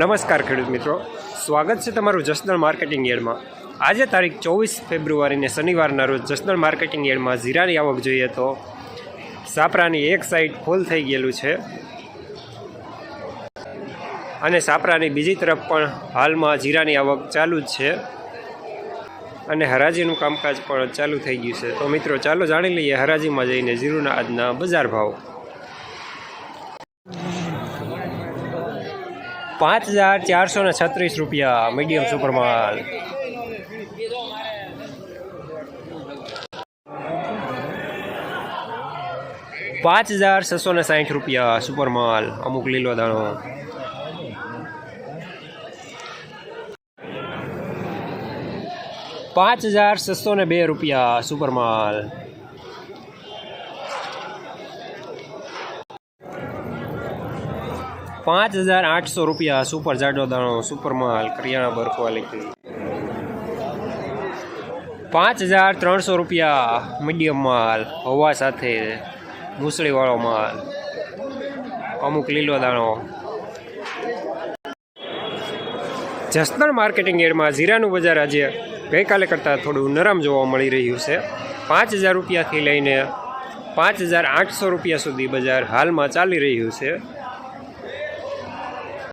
નમસ્કાર ખેડૂત મિત્રો. સ્વાગત છે તમારું જસદણ માર્કેટિંગ યાર્ડમાં. આજે તારીખ ચોવીસ ફેબ્રુઆરીને શનિવારના રોજ જસદણ માર્કેટિંગ યાર્ડમાં જીરાની આવક જોઈએ તો સાપરાની એક સાઈડ ફૂલ થઈ ગયેલું છે. અને સાપરાની બીજી તરફ પણ હાલમાં જીરાની આવક ચાલુ જ છે. અને હરાજીનું કામકાજ પણ ચાલુ થઈ ગયું છે. તો મિત્રો, ચાલો જાણી લઈએ હરાજીમાં જઈને જીરુના આજના બજાર ભાવ. પાંચ હજાર ચારસો ને છત્રીસ રૂપિયા મીડિયમ સુપરમાલ પાંચ હજાર છસો ને સાહીઠ રૂપિયા સુપરમાલ અમુક લીલો દાણો. પાંચ હજાર છસો ને બે રૂપિયા સુપરમાલ પાંચ હજાર આઠસો રૂપિયા સુપર જાડો દાણો સુપર માલ કરિયાણા બરફવાલી પાંચ હજાર ત્રણસો રૂપિયા મીડિયમ માલ, હવા સાથે મૂસળીવાળો માલ. અમુક લીલો દાણો. જસદણ માર્કેટિંગ એડમાં જીરાનું બજાર આજે ગઈકાલે કરતાં થોડું નરમ જોવા મળી રહ્યું છે. પાંચ હજાર રૂપિયાથી લઈને પાંચ હજાર આઠસો રૂપિયા સુધી બજાર હાલમાં ચાલી રહ્યું છે.